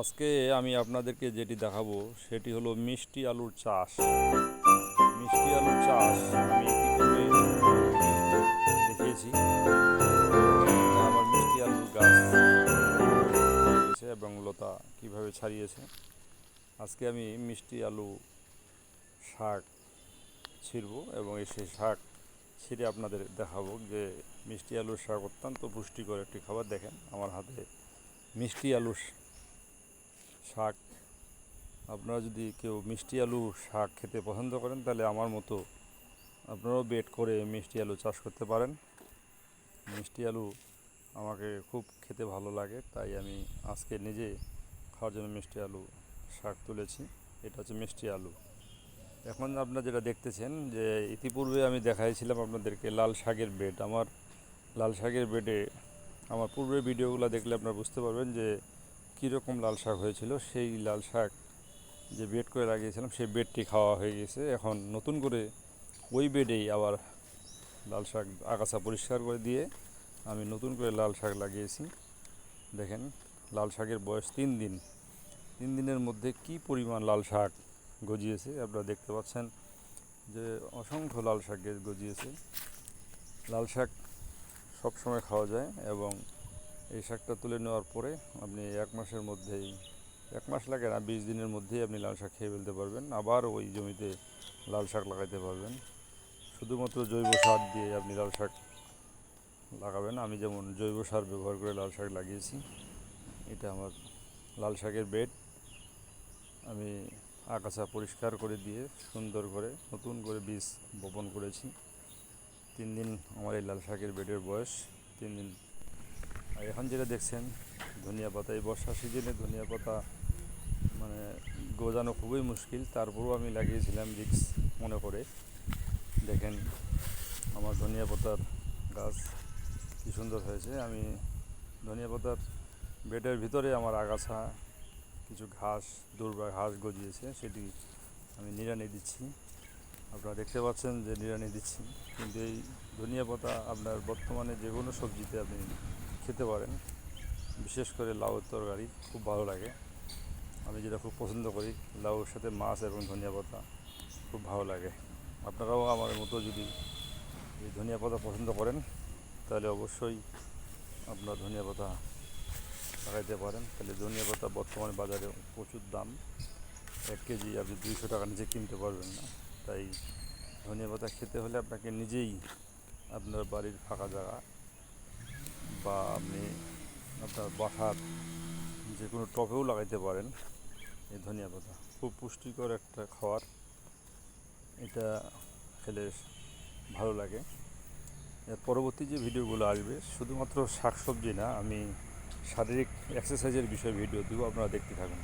আজকে আমি আপনাদেরকে যেটি দেখাবো, সেটি হলো মিষ্টি আলুর চাষ। মিষ্টি আলুর চাষ আমি ইতিপূর্বে দেখিয়েছি। আমার মিষ্টি আলুর গাছ এবং লতা কীভাবে ছাড়িয়েছে। আজকে আমি মিষ্টি আলু শাক ছিঁড়ব এবং এই সেই শাক ছিঁড়ে আপনাদের দেখাবো যে মিষ্টি আলুর শাক অত্যন্ত পুষ্টিকর একটি খাবার। দেখেন, আমার হাতে মিষ্টি আলু শাক। আপনারা যদি কেউ মিষ্টি আলু শাক খেতে পছন্দ করেন, তাহলে আমার মতো আপনারাও বেড করে মিষ্টি আলু চাষ করতে পারেন। মিষ্টি আলু আমাকে খুব খেতে ভালো লাগে, তাই আমি আজকে নিজে খাওয়ার জন্য মিষ্টি আলু শাক তুলেছি। এটা হচ্ছে মিষ্টি আলু। এখন আপনারা যেটা দেখতেছেন যে ইতিপূর্বে আমি দেখাইছিলাম আপনাদেরকে লাল শাকের বেড আমার লাল শাকের বেডে আমার পূর্বের ভিডিওগুলো দেখলে আপনারা বুঝতে পারবেন যে কীরকম লাল শাক হয়েছিল, সেই লাল শাক যে বেড করে লাগিয়েছিলাম, সেই বেডটি খাওয়া হয়ে গেছে। এখন নতুন করে ওই বেডেই আবার লাল শাক আগাছা পরিষ্কার করে দিয়ে আমি নতুন করে লাল শাক লাগিয়েছি। দেখেন, লাল শাকের বয়স তিন দিন। তিন দিনের মধ্যে কি পরিমাণ লাল শাক গজিয়েছে, আপনারা দেখতে পাচ্ছেন যে অসংখ্য লাল শাক গজিয়েছে। লাল শাক সবসময় খাওয়া যায় এবং এই শাকটা তুলে নেওয়ার পরে আপনি এক মাসের মধ্যেই, এক মাস লাগে না, বিশ দিনের মধ্যেই আপনি লাল শাক খেয়ে ফেলতে পারবেন। আবার ওই জমিতে লাল শাক লাগাইতে পারবেন। শুধুমাত্র জৈব সার দিয়ে আপনি লাল শাক লাগাবেন। আমি যেমন জৈব সার ব্যবহার করে লাল শাক লাগিয়েছি, এটা আমার লাল শাকের বেড। আমি আগাছা পরিষ্কার করে দিয়ে সুন্দর করে নতুন করে বীজ বপন করেছি। তিন দিন আমার এই লাল শাকের বেডের বয়স, তিন দিন এখন যেটা দেখছেন, ধনিয়া পাতা। এই বর্ষা সিজনে ধনিয়া পাতা মানে গজানো খুবই মুশকিল। তারপরেও আমি লাগিয়েছিলাম রিক্স, মনে করে দেখেন আমার ধনিয়া পাতার গাছ কী সুন্দর হয়েছে। আমি ধনিয়া পাতার বেডের ভিতরে আমার আগাছা, কিছু ঘাস, দুর্বা ঘাস গজিয়েছে, সেটি আমি নিড়ানি দিচ্ছি। আপনারা দেখতে পাচ্ছেন যে নিড়ানি দিচ্ছি। কিন্তু এই ধনিয়া পাতা আপনার বর্তমানে যে কোনো সবজিতে আপনি খেতে পারেন। বিশেষ করে লাউয়ের তরকারি খুব ভালো লাগে। আমি যেটা খুব পছন্দ করি লাউর সাথে মাছ এবং ধনিয়া পাতা খুব ভালো লাগে। আপনারাও আমার মতো যদি এই ধনিয়া পাতা পছন্দ করেন, তাহলে অবশ্যই আপনার ধনিয়া পাতা লাগাইতে পারেন। তাহলে ধনিয়া পাতা বর্তমানে বাজারে প্রচুর দাম। এক কেজি আপনি দুইশো টাকা নিচে কিনতে পারবেন না। তাই ধনিয়া পাতা খেতে হলে আপনাকে নিজেই আপনার বাড়ির ফাঁকা জায়গা বা আপনি আপনার বাসার যে কোনো টপেও লাগাইতে পারেন এই ধনিয়া পাতা। খুব পুষ্টিকর একটা খাবার এটা খেলে ভালো লাগে। এর পরবর্তী যে ভিডিওগুলো আসবে, শুধুমাত্র শাকসবজি না, আমি শারীরিক এক্সারসাইজের বিষয়ে ভিডিও দেবো, আপনারা দেখতে থাকুন।